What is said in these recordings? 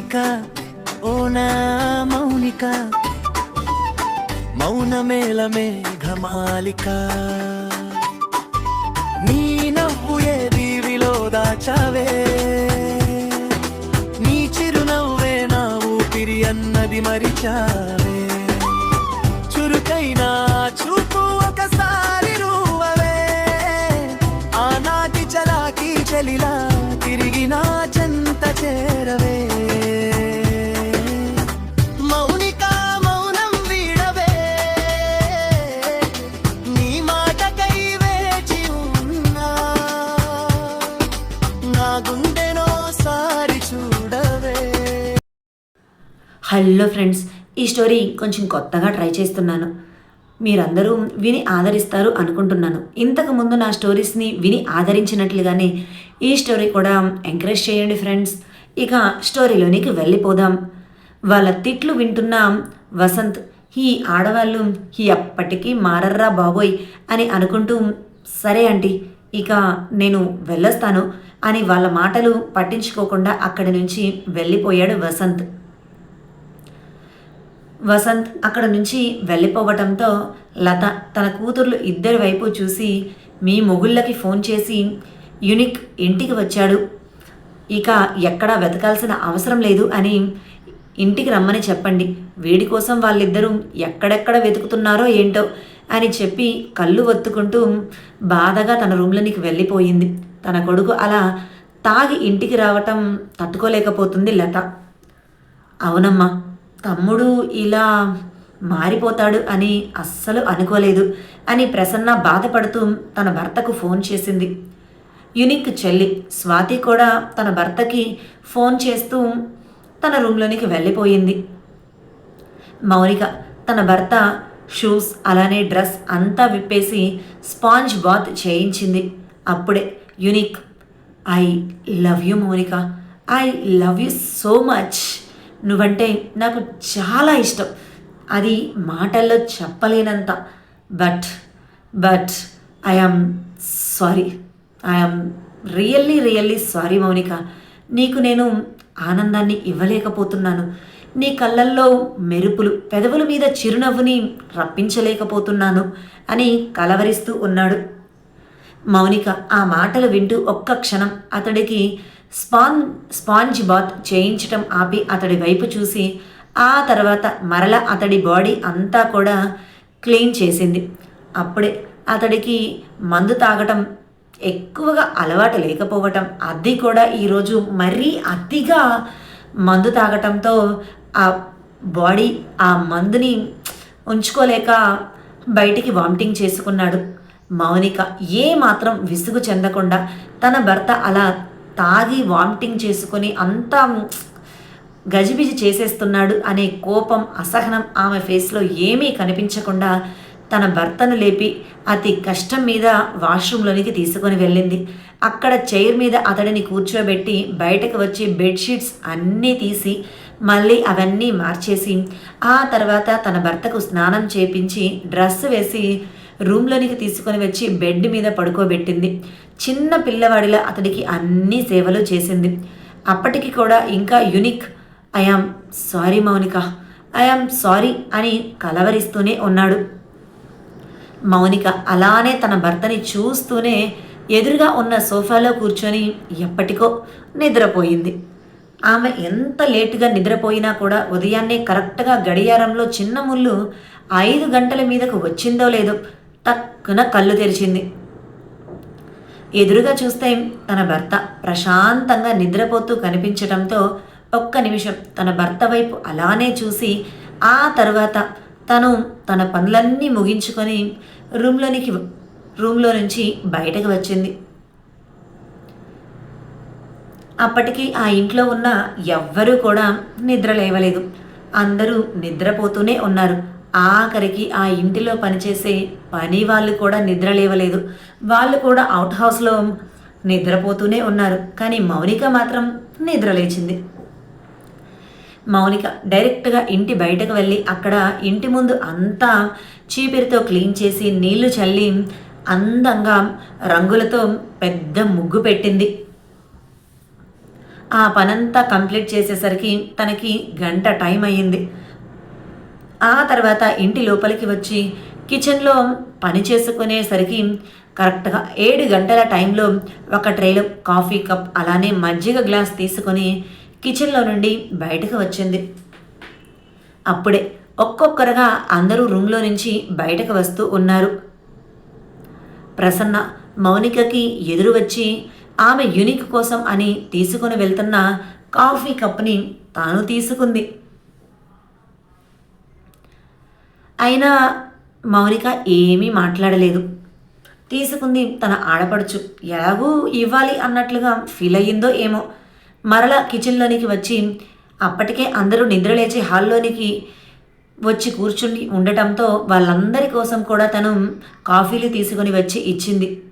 మౌనిక ఓ నా మౌనిక. మౌనమేల మేఘమాలిక నీ నవ్వు ఏ దీవిలో దాచావే? నీ చిరునవ్వే నా ఊపిరి అన్నది మరిచావే? చురుకైనా చూపు ఒకసారి రూవవే. ఆనాటి చలాకి చలిలా హలో ఫ్రెండ్స్ ఈ స్టోరీ కొంచెం కొత్తగా ట్రై చేస్తున్నాను. మీరందరూ విని ఆదరిస్తారు అనుకుంటున్నాను. ఇంతకు ముందు నా స్టోరీస్ని విని ఆదరించినట్లుగానే ఈ స్టోరీ కూడా ఎంకరేజ్ చేయండి ఫ్రెండ్స్. ఇక స్టోరీలోనికి వెళ్ళిపోదాం. వాళ్ళ తిట్లు వింటున్న వసంత్ ఈ ఆడవాళ్ళు ఈ అప్పటికీ మారర్రా బాబోయ్ అని అనుకుంటూ సరే ఆంటీ ఇక నేను వెళ్ళొస్తాను అని వాళ్ళ మాటలు పట్టించుకోకుండా అక్కడి నుంచి వెళ్ళిపోయాడు వసంత్. వసంత్ అక్కడ నుంచి వెళ్ళిపోవటంతో లత తన కూతుర్లు ఇద్దరి వైపు చూసి మీ మొగుళ్ళకి ఫోన్ చేసి యునిక్ ఇంటికి వచ్చాడు. ఇక ఎక్కడా వెతకాల్సిన అవసరం లేదు అని ఇంటికి రమ్మని చెప్పండి. వీడి కోసం వాళ్ళిద్దరూ ఎక్కడెక్కడ వెతుకుతున్నారో ఏంటో అని చెప్పి కళ్ళు ఒత్తుకుంటూ బాధగా తన రూమ్లోనికి వెళ్ళిపోయింది. తన కొడుకు అలా తాగి ఇంటికి రావటం తట్టుకోలేకపోతుంది లత. అవునమ్మా తమ్ముడు ఇలా మారిపోతాడు అని అస్సలు అనుకోలేదు అని ప్రసన్న బాధపడుతూ తన భర్తకు ఫోన్ చేసింది. యునిక్ చెల్లి స్వాతి కూడా తన భర్తకి ఫోన్ చేస్తూ తన రూమ్లోనికి వెళ్ళిపోయింది. మౌనిక తన భర్త షూస్ అలానే డ్రెస్ అంతా విప్పేసి స్పాంజ్ బాత్ చేయించింది. అప్పుడే Unique I love you Mounika I love you so much. నువ్వంటే నాకు చాలా ఇష్టం. అది మాటల్లో చెప్పలేనంత. But but I am sorry I am really really sorry Mounika. నీకు నేను ఆనందాన్ని ఇవ్వలేకపోతున్నాను. నీ కళ్ళల్లో మెరుపులు పెదవుల మీద చిరునవ్వుని రప్పించలేకపోతున్నాను అని కలవరిస్తూ ఉన్నాడు. మౌనిక ఆ మాటలు వింటూ ఒక్క క్షణం అతడికి స్పాన్ స్పాంజ్ బాత్ చేయించటం ఆపి అతడి వైపు చూసి ఆ తర్వాత మరల అతడి బాడీ అంతా కూడా క్లీన్ చేసింది. అప్పుడే అతడికి మందు తాగటం ఎక్కువగా అలవాటు లేకపోవటం అది కూడా ఈరోజు మరీ అతిగా మందు తాగటంతో ఆ బాడీ ఆ మందుని ఉంచుకోలేక బయటికి వామిటింగ్ చేసుకున్నాడు. మౌనిక ఏ మాత్రం విసుగు చెందకుండా తన భర్త అలా తాగి వామిటింగ్ చేసుకొని అంతా గజిబిజి చేసేస్తున్నాడు అనే కోపం అసహనం ఆమె ఫేస్లో ఏమీ కనిపించకుండా తన భర్తను లేపి అతి కష్టం మీద వాష్రూమ్లోనికి తీసుకొని వెళ్ళింది. అక్కడ చైర్ మీద అతడిని కూర్చోబెట్టి బయటకు వచ్చి బెడ్షీట్స్ అన్నీ తీసి మళ్ళీ అవన్నీ మార్చేసి ఆ తర్వాత తన భర్తకు స్నానం చేపించి డ్రెస్ వేసి రూమ్లోనికి తీసుకొని వచ్చి బెడ్ మీద పడుకోబెట్టింది. చిన్న పిల్లవాడిలా అతడికి అన్ని సేవలు చేసింది. అప్పటికి కూడా ఇంకా Unique I am sorry Mounika I am sorry అని కలవరిస్తూనే ఉన్నాడు. మౌనిక అలానే తన భర్తని చూస్తూనే ఎదురుగా ఉన్న సోఫాలో కూర్చొని ఎప్పటికో నిద్రపోయింది. ఆమె ఎంత లేటుగా నిద్రపోయినా కూడా ఉదయాన్నే కరెక్ట్గా గడియారంలో చిన్న ముళ్ళు ఐదు గంటల మీదకు వచ్చిందో లేదో టక్కున కళ్ళు తెరిచింది. ఎదురుగా చూస్తే తన భర్త ప్రశాంతంగా నిద్రపోతూ కనిపించడంతో ఒక్క నిమిషం తన భర్త వైపు అలానే చూసి ఆ తర్వాత తను తన పనులన్నీ ముగించుకొని రూమ్లోనికి రూమ్లో నుంచి బయటకు వచ్చింది. అప్పటికి ఆ ఇంట్లో ఉన్న ఎవ్వరూ కూడా నిద్ర లేవలేదు. అందరూ నిద్రపోతూనే ఉన్నారు. ఆఖరికి ఆ ఇంటిలో పనిచేసే పని వాళ్ళు కూడా నిద్ర లేవలేదు. వాళ్ళు కూడా అవుట్ హౌస్లో నిద్రపోతూనే ఉన్నారు. కానీ మౌనిక మాత్రం నిద్ర లేచింది. మౌనిక డైరెక్ట్గా ఇంటి బయటకు వెళ్ళి అక్కడ ఇంటి ముందు అంతా చీపిరితో క్లీన్ చేసి నీళ్ళు చల్లి అందంగా రంగులతో పెద్ద ముగ్గు పెట్టింది. ఆ పనంతా కంప్లీట్ చేసేసరికి తనకి గంట టైం అయ్యింది. ఆ తర్వాత ఇంటి లోపలికి వచ్చి కిచెన్లో పని చేసుకునేసరికి కరెక్ట్గా ఏడు గంటల టైంలో ఒక ట్రేలో కాఫీ కప్ అలానే మజ్జిగ గ్లాస్ తీసుకొని కిచెన్లో నుండి బయటకు వచ్చింది. అప్పుడే ఒక్కొక్కరుగా అందరూ రూమ్లో నుంచి బయటకు వస్తూ ఉన్నారు. ప్రసన్న మౌనికకి ఎదురు వచ్చి ఆమె యూనిక్ కోసం అని తీసుకొని వెళ్తున్న కాఫీ కప్ని తాను తీసుకుంది. అయినా మౌనిక ఏమీ మాట్లాడలేదు. తీసుకుంది తన ఆడపడుచు. ఎలాగూ ఇవ్వాలి అన్నట్లుగా ఫీల్ అయ్యిందో ఏమో. మరలా కిచెన్లోనికి వచ్చి అప్పటికే అందరూ నిద్రలేచి హాల్లోనికి వచ్చి కూర్చుని ఉండటంతో వాళ్ళందరి కోసం కూడా తను కాఫీలు తీసుకొని వచ్చి ఇచ్చింది.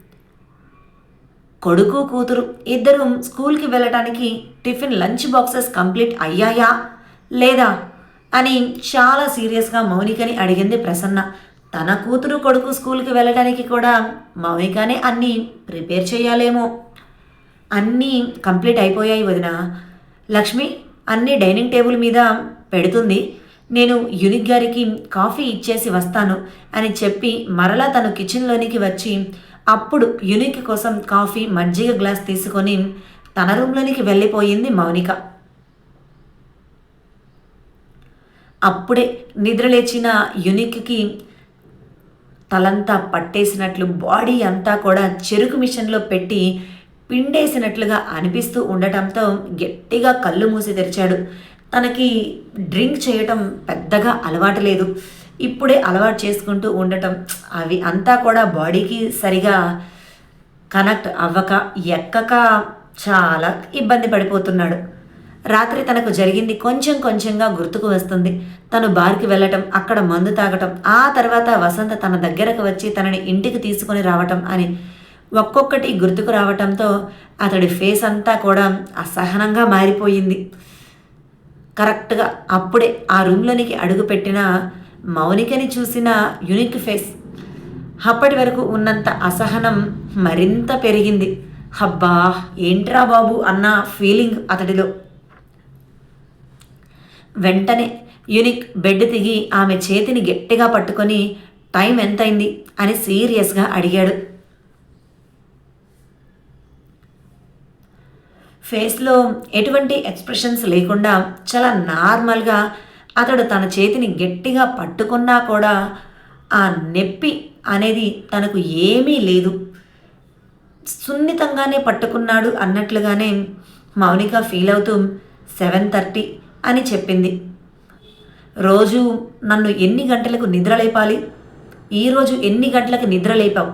కొడుకు కూతురు ఇద్దరు స్కూల్కి వెళ్ళటానికి టిఫిన్ లంచ్ బాక్సెస్ కంప్లీట్ అయ్యాయా? లేదా అని చాలా సీరియస్గా మౌనికని అడిగింది ప్రసన్న. తన కూతురు కొడుకు స్కూల్కి వెళ్ళడానికి కూడా మౌనికనే అన్నీ ప్రిపేర్ చేయాలేమో. అన్నీ కంప్లీట్ అయిపోయాయి వదిన. లక్ష్మి అన్నీ డైనింగ్ టేబుల్ మీద పెడుతుంది. నేను యునిక్ గారికి కాఫీ ఇచ్చేసి వస్తాను అని చెప్పి మరలా తను కిచెన్లోనికి వచ్చి అప్పుడు యునిక్ కోసం కాఫీ మజ్జిగ గ్లాస్ తీసుకొని తన రూమ్లోనికి వెళ్ళిపోయింది మౌనిక. అప్పుడే నిద్రలేచిన యునిక్కి తలంతా పట్టేసినట్లు బాడీ అంతా కూడా చెరుకు మిషన్లో పెట్టి పిండేసినట్లుగా అనిపిస్తూ ఉండటంతో గట్టిగా కళ్ళు మూసి తెరిచాడు. తనకి డ్రింక్ చేయటం పెద్దగా అలవాటు లేదు. ఇప్పుడే అలవాటు చేసుకుంటూ ఉండటం. అవి అంతా కూడా బాడీకి సరిగా కనెక్ట్ అవ్వక ఎక్కక చాలా ఇబ్బంది పడిపోతున్నాడు. రాత్రి తనకు జరిగింది కొంచెం కొంచెంగా గుర్తుకు వస్తుంది. తను బార్కి వెళ్ళటం అక్కడ మందు తాగటం ఆ తర్వాత వసంత తన దగ్గరకు వచ్చి తనని ఇంటికి తీసుకొని రావటం అని ఒక్కొక్కటి గుర్తుకు రావటంతో అతడి ఫేస్ అంతా కూడా అసహనంగా మారిపోయింది. కరెక్ట్గా అప్పుడే ఆ రూమ్లోనికి అడుగుపెట్టిన మౌనికని చూసిన యునిక్ ఫేస్. అప్పటి వరకు ఉన్నంత అసహనం మరింత పెరిగింది. హబ్బా ఏంట్రా బాబు అన్న ఫీలింగ్ అతడిలో. వెంటనే యునిక్ బెడ్ దిగి ఆమె చేతిని గట్టిగా పట్టుకొని టైం ఎంతైంది? అని సీరియస్గా అడిగాడు. ఫేస్లో ఎటువంటి ఎక్స్ప్రెషన్స్ లేకుండా చాలా నార్మల్గా అతడు తన చేతిని గట్టిగా పట్టుకున్నా కూడా ఆ నొప్పి అనేది తనకు ఏమీ లేదు. సున్నితంగానే పట్టుకున్నాడు అన్నట్లుగానే మౌనిక ఫీల్ అవుతూ సెవెన్ థర్టీ అని చెప్పింది. రోజు నన్ను ఎన్ని గంటలకు నిద్ర లేపాలి? ఈరోజు ఎన్ని గంటలకు నిద్ర లేపావు?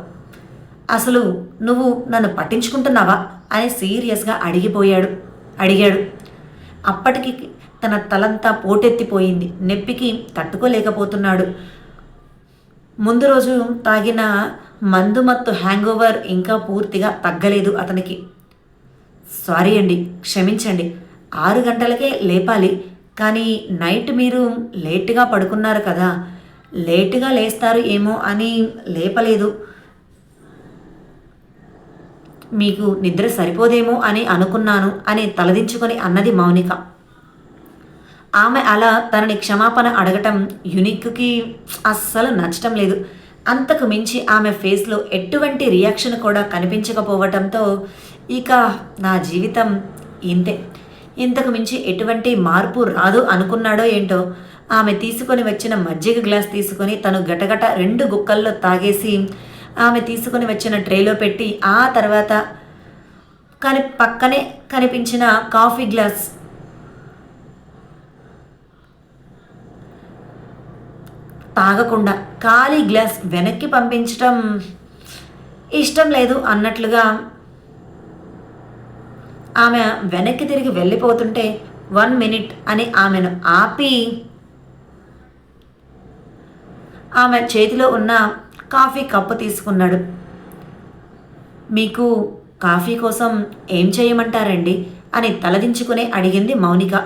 అసలు నువ్వు నన్ను పట్టించుకుంటున్నావా? అని సీరియస్గా అడిగిపోయాడు. అడిగాడు. అప్పటికి తన తలంతా పోటెత్తిపోయింది. నొప్పికి తట్టుకోలేకపోతున్నాడు. ముందు రోజు తాగిన మందు మత్తు హ్యాంగ్ ఓవర్ ఇంకా పూర్తిగా తగ్గలేదు అతనికి. సారీ అండి క్షమించండి. ఆరు గంటలకే లేపాలి. కానీ నైట్ మీరు లేట్గా పడుకున్నారు కదా. లేటుగా లేస్తారు ఏమో అని లేపలేదు. మీకు నిద్ర సరిపోదేమో అని అనుకున్నాను అని తలదించుకొని అన్నది మౌనిక. ఆమె అలా తనని క్షమాపణ అడగటం యునిక్కి అస్సలు నచ్చటం లేదు. అంతకు మించి ఆమె ఫేస్లో ఎటువంటి రియాక్షన్ కూడా కనిపించకపోవటంతో ఇక నా జీవితం ఇంతే. ఇంతకు మించి ఎటువంటి మార్పు రాదు అనుకున్నాడో ఏంటో? ఆమె తీసుకొని వచ్చిన మజ్జిగ గ్లాస్ తీసుకొని తను గటగట రెండు గుక్కల్లో తాగేసి ఆమె తీసుకొని వచ్చిన ట్రేలో పెట్టి ఆ తర్వాత కని పక్కనే కనిపించిన కాఫీ గ్లాస్ తాగకుండా ఖాళీ గ్లాస్ వెనక్కి పంపించటం ఇష్టం లేదు అన్నట్లుగా ఆమె వెనక్కి తిరిగి వెళ్ళిపోతుంటే వన్ మినిట్ అని ఆమెను ఆపి ఆమె చేతిలో ఉన్న కాఫీ కప్పు తీసుకున్నాడు. మీకు కాఫీ కోసం ఏం చేయమంటారండి? అని తలదించుకునే అడిగింది మౌనిక.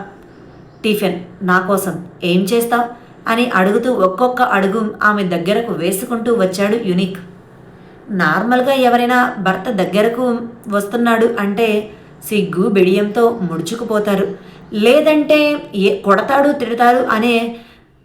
టిఫిన్ నా కోసం ఏం చేస్తావు అని అడుగుతూ ఒక్కొక్క అడుగు ఆమె దగ్గరకు వేసుకుంటూ వచ్చాడు యునిక్. నార్మల్గా ఎవరైనా భర్త దగ్గరకు వస్తున్నాడు అంటే సిగ్గు బిడియంతో ముడుచుకుపోతారు. లేదంటే ఏ కొడతాడు తిడతారు అనే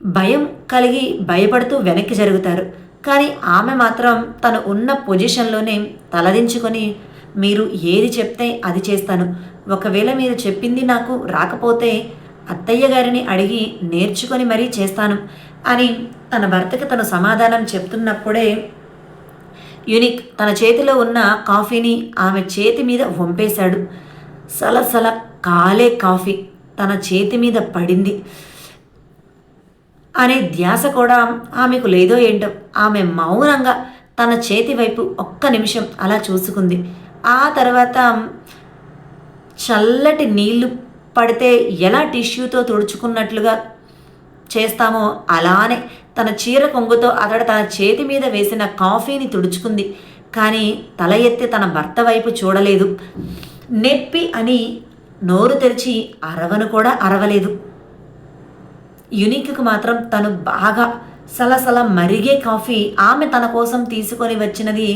భయం కలిగి భయపడుతూ వెనక్కి జరుగుతారు. కానీ ఆమె మాత్రం తను ఉన్న పొజిషన్లోనే తలదించుకొని మీరు ఏది చెప్తే అది చేస్తాను. ఒకవేళ మీరు చెప్పింది నాకు రాకపోతే అత్తయ్య గారిని అడిగి నేర్చుకొని మరీ చేస్తాను అని తన భర్తకి తను సమాధానం చెప్తున్నప్పుడే యునిక్. తన చేతిలో ఉన్న కాఫీని ఆమె చేతి మీద వంపేశాడు. సలసల కాలే కాఫీ తన చేతి మీద పడింది. అనే ధ్యాస కూడా ఆమెకు లేదో ఏంటో ఆమె మౌనంగా తన చేతి వైపు ఒక్క నిమిషం అలా చూసుకుంది. ఆ తర్వాత చల్లటి నీళ్ళు పడితే ఎలా టిష్యూతో తుడుచుకున్నట్లుగా చేస్తామో అలానే తన చీర కొంగుతో అతడు తన చేతి మీద వేసిన కాఫీని తుడుచుకుంది. కానీ తల ఎత్తి తన భర్త వైపు చూడలేదు. నెప్పి అని నోరు తెరిచి అరవను కూడా అరవలేదు. యునిక్కు మాత్రం తను బాగా సలసల మరిగే కాఫీ ఆమె తన కోసం తీసుకొని వచ్చినది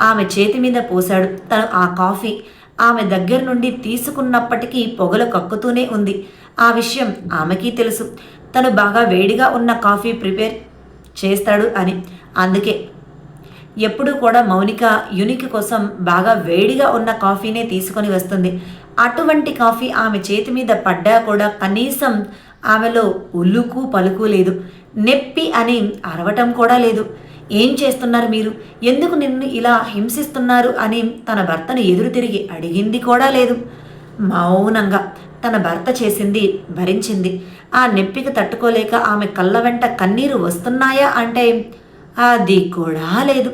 ఆమె చేతి మీద పోశాడు. తను ఆ కాఫీ ఆమె దగ్గర నుండి తీసుకున్నప్పటికీ పొగలు కక్కుతూనే ఉంది. ఆ విషయం ఆమెకి తెలుసు. తను బాగా వేడిగా ఉన్న కాఫీ ప్రిపేర్ చేస్తాడు అని. అందుకే ఎప్పుడూ కూడా మౌనిక యునికి కోసం బాగా వేడిగా ఉన్న కాఫీనే తీసుకొని వస్తుంది. అటువంటి కాఫీ ఆమె చేతి మీద పడ్డా కూడా కనీసం ఆమెలో ఉల్లుకు పలుకు లేదు. నెప్పి అని అరవటం కూడా లేదు. ఏం చేస్తున్నారు మీరు? ఎందుకు నిన్ను ఇలా హింసిస్తున్నారు అని తన భర్తను ఎదురు తిరిగి అడిగింది కూడా లేదు. మౌనంగా తన భర్త చేసింది భరించింది. ఆ నొప్పికి తట్టుకోలేక ఆమె కళ్ళ వెంట కన్నీరు వస్తున్నాయా అంటే అది కూడా లేదు.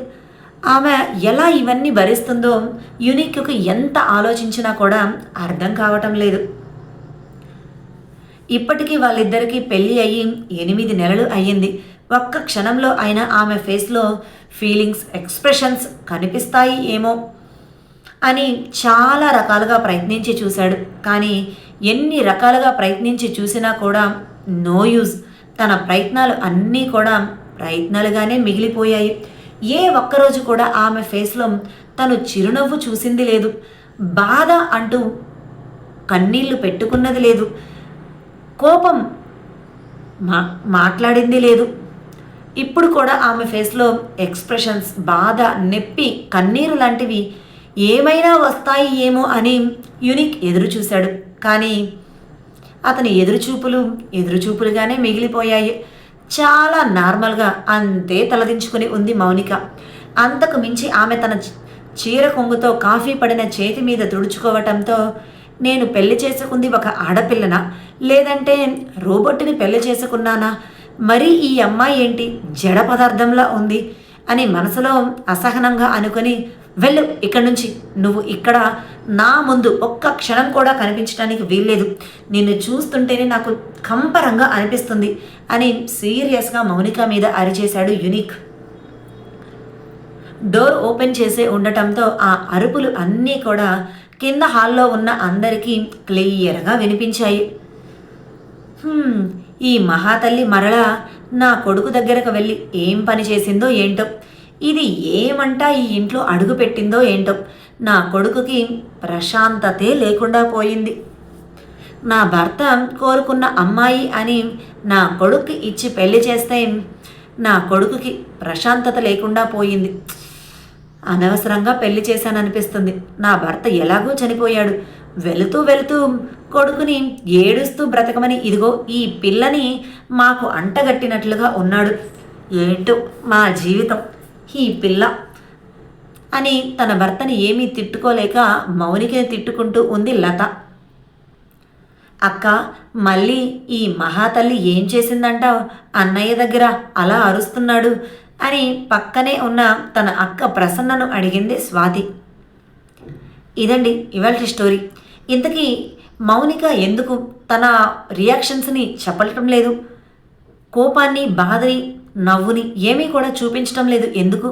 ఆమె ఎలా ఇవన్నీ భరిస్తుందో యునిక్కి ఎంత ఆలోచించినా కూడా అర్థం కావటం లేదు. ఇప్పటికీ వాళ్ళిద్దరికీ పెళ్ళి అయ్యి ఎనిమిది నెలలు అయ్యింది. ఒక్క క్షణంలో అయినా ఆమె ఫేస్లో ఫీలింగ్స్ ఎక్స్ప్రెషన్స్ కనిపిస్తాయి ఏమో అని చాలా రకాలుగా ప్రయత్నించి చూశాడు. కానీ ఎన్ని రకాలుగా ప్రయత్నించి చూసినా కూడా నో యూజ్ తన ప్రయత్నాలు అన్నీ కూడా ప్రయత్నాలుగానే మిగిలిపోయాయి. ఏ ఒక్కరోజు కూడా ఆమె ఫేస్లో తను చిరునవ్వు చూసింది లేదు. బాధ అంటూ కన్నీళ్ళు పెట్టుకున్నది లేదు. కోపం మా మాట్లాడింది లేదు. ఇప్పుడు కూడా ఆమె ఫేస్లో ఎక్స్ప్రెషన్స్ బాధ నొప్పి కన్నీరు లాంటివి ఏమైనా వస్తాయి ఏమో అని యునిక్ ఎదురు చూశాడు కానీ అతని ఎదురుచూపులు ఎదురుచూపులుగానే మిగిలిపోయాయి. చాలా నార్మల్గా అంతే తలదించుకుని ఉంది మౌనిక. అంతకు మించి ఆమె తన చీర కొంగుతో కాఫీ పడిన చేతి మీద తుడుచుకోవటంతో నేను పెళ్ళి చేసుకుంది ఒక ఆడపిల్లనా? లేదంటే రోబోట్ని పెళ్ళి చేసుకున్నానా? మరి ఈ అమ్మాయి ఏంటి? జడ పదార్థంలా ఉంది. అని మనసులో అసహనంగా అనుకొని వెళ్ళు ఇక్కడి నుంచి. నువ్వు ఇక్కడ నా ముందు ఒక్క క్షణం కూడా కనిపించడానికి వీల్లేదు. నిన్ను చూస్తుంటేనే నాకు కంపరంగా అనిపిస్తుంది అని సీరియస్గా మౌనిక మీద అరిచేశాడు యునిక్. డోర్ ఓపెన్ చేసే ఉండటంతో ఆ అరుపులు అన్నీ కూడా కింద హాల్లో ఉన్న అందరికీ క్లియర్గా వినిపించాయి. ఈ మహాతల్లి మరలా నా కొడుకు దగ్గరకు వెళ్ళి ఏం పని చేసిందో ఏంటో ఇది ఏమంటా ఈ ఇంట్లో అడుగు పెట్టిందో ఏంటో నా కొడుకుకి ప్రశాంతతే లేకుండా పోయింది. నా భర్త కోరుకున్న అమ్మాయి అని నా కొడుకు ఇచ్చి పెళ్ళి చేస్తే నా కొడుకుకి ప్రశాంతత లేకుండా పోయింది. అనవసరంగా పెళ్ళి చేశాననిపిస్తుంది. నా భర్త ఎలాగో చనిపోయాడు. వెళుతూ వెళుతూ కొడుకుని ఏడుస్తూ బ్రతకమని ఇదిగో ఈ పిల్లని మాకు అంటగట్టినట్లుగా ఉన్నాడు. ఏంటో మా జీవితం. ఈ పిల్ల అని తన భర్తని ఏమీ తిట్టుకోలేక మౌనికని తిట్టుకుంటూ ఉంది లత. అక్క మళ్ళీ ఈ మహాతల్లి ఏం చేసిందంటావు అన్నయ్య దగ్గర అలా అరుస్తున్నాడు అని పక్కనే ఉన్న తన అక్క ప్రసన్నను అడిగింది స్వాతి. ఇదండి ఇవాళ స్టోరీ. ఇంతకీ మౌనిక ఎందుకు తన రియాక్షన్స్ని చెప్పటం లేదు? కోపాన్ని బాధని నవ్వుని ఏమీ కూడా చూపించటం లేదు. ఎందుకు?